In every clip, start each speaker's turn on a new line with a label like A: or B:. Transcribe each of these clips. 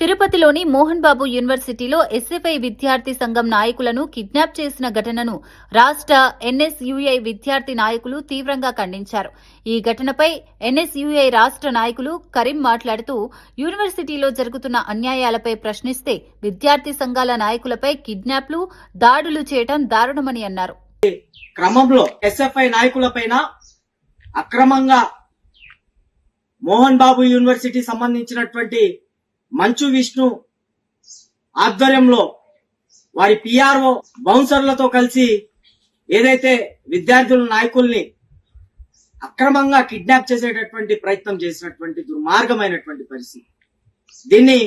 A: తిరుపతిలోని మోహన్ బాబు యూనివర్సిటీలో ఎస్ఎఫ్ఐ విద్యార్థి సంఘం నాయకులను కిడ్నాప్ చేసిన ఘటనను రాష్ట్ర ఎన్ఎస్యుఐ విద్యార్థి నాయకులు తీవ్రంగా ఖండించారు. ఈ ఘటనపై ఎన్ఎస్యుఐ రాష్ట్ర నాయకులు కరీం మాట్లాడుతూ యూనివర్సిటీలో జరుగుతున్న అన్యాయాలపై ప్రశ్నిస్తే విద్యార్థి సంఘాల నాయకులపై కిడ్నాప్లు దాడులు చేయడం దారుణమని అన్నారు.
B: క్రమంలో ఎస్ఎఫ్ఐ నాయకులపైన అక్రమంగా మోహన్ బాబు యూనివర్సిటీ సంబంధించినటువంటి మంచు విష్ణు ఆధ్వర్యంలో వారి పిఆర్ఓ బౌన్సర్లతో కలిసి ఏదైతే విద్యార్థుల నాయకుల్ని అక్రమంగా కిడ్నాప్ చేసేటటువంటి ప్రయత్నం చేసినటువంటి దుర్మార్గమైనటువంటి పరిస్థితి. దీన్ని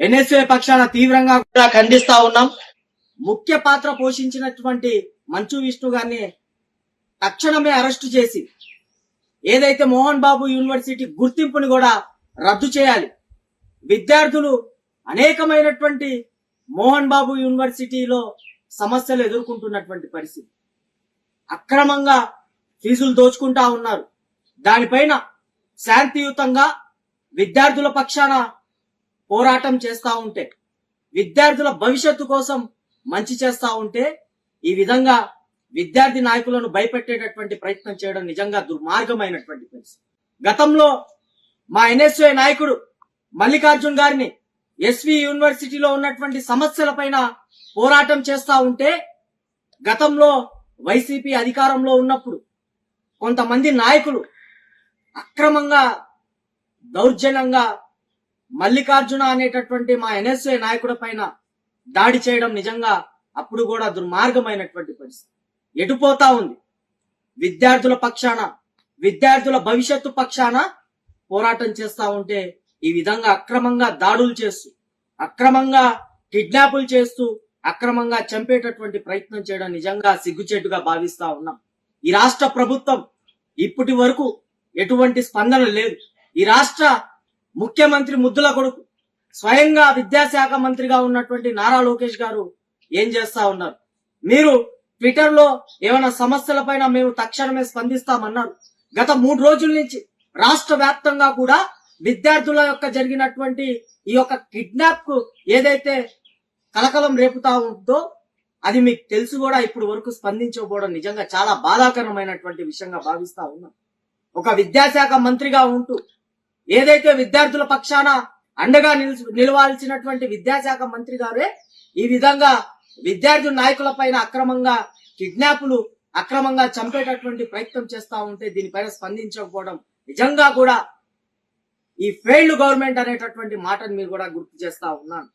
B: ఎన్ఎస్ఏ పక్షాన తీవ్రంగా కూడా ఖండిస్తా ఉన్నాం. ముఖ్య పాత్ర పోషించినటువంటి మంచు విష్ణు గారిని తక్షణమే అరెస్టు చేసి ఏదైతే మోహన్ బాబు యూనివర్సిటీ గుర్తింపుని కూడా రద్దు చేయాలి విద్యార్థులు అనేకమైనటువంటి మోహన్ బాబు యూనివర్సిటీలో సమస్యలు ఎదుర్కొంటున్నటువంటి పరిస్థితి. అక్రమంగా ఫీజులు దోచుకుంటా ఉన్నారు. దానిపైన శాంతియుతంగా విద్యార్థుల పక్షాన పోరాటం చేస్తా ఉంటే విద్యార్థుల భవిష్యత్తు కోసం మంచి చేస్తా ఉంటే ఈ విధంగా విద్యార్థి నాయకులను భయపెట్టేటటువంటి ప్రయత్నం చేయడం నిజంగా దుర్మార్గమైనటువంటి పరిస్థితి. గతంలో మా ఎన్ఎస్ఏ నాయకుడు మల్లికార్జున్ గారిని ఎస్వి యూనివర్సిటీలో ఉన్నటువంటి సమస్యల పైన పోరాటం చేస్తా ఉంటే గతంలో వైసీపీ అధికారంలో ఉన్నప్పుడు కొంతమంది నాయకులు అక్రమంగా దౌర్జన్యంగా మల్లికార్జున అనేటటువంటి మా ఎన్ఎస్ఏ నాయకుడి పైన దాడి చేయడం నిజంగా అప్పుడు కూడా దుర్మార్గమైనటువంటి పరిస్థితి. ఎటుపోతా ఉంది? విద్యార్థుల పక్షాన విద్యార్థుల భవిష్యత్తు పక్షాన పోరాటం చేస్తా ఉంటే ఈ విధంగా అక్రమంగా దాడులు చేస్తూ అక్రమంగా కిడ్నాపులు చేస్తూ అక్రమంగా చంపేటటువంటి ప్రయత్నం చేయడం నిజంగా సిగ్గుచేటుగా భావిస్తా ఉన్నాం. ఈ రాష్ట్ర ప్రభుత్వం ఇప్పటి వరకు ఎటువంటి స్పందన లేదు. ఈ రాష్ట్ర ముఖ్యమంత్రి ముద్దుల కొడుకు స్వయంగా విద్యాశాఖ మంత్రిగా ఉన్నటువంటి నారా లోకేష్ గారు ఏం చేస్తా ఉన్నారు? మీరు ట్విట్టర్లో ఏమైనా సమస్యలపైన మేము తక్షణమే స్పందిస్తామన్నారు. గత మూడు రోజుల నుంచి రాష్ట్ర వ్యాప్తంగా కూడా విద్యార్థుల యొక్క జరిగినటువంటి ఈ యొక్క కిడ్నాప్కు ఏదైతే కలకలం రేపుతా ఉందో అది మీకు తెలుసు కూడా ఇప్పుడు వరకు స్పందించకపోవడం నిజంగా చాలా బాధాకరమైనటువంటి విషయంగా భావిస్తా ఉన్నాం. ఒక విద్యాశాఖ మంత్రిగా ఉంటూ ఏదైతే విద్యార్థుల పక్షాన అండగా నిలవాల్సినటువంటి విద్యాశాఖ మంత్రి గారే ఈ విధంగా విద్యార్థి నాయకుల పైన అక్రమంగా కిడ్నాపులు అక్రమంగా చంపేటటువంటి ప్రయత్నం చేస్తా ఉంటే దీనిపైన స్పందించకపోవడం నిజంగా కూడా ఈ ఫెయిల్డ్ గవర్నమెంట్ అనేటటువంటి మాటను మీరు కూడా గుర్తు చేస్తా ఉన్నాను.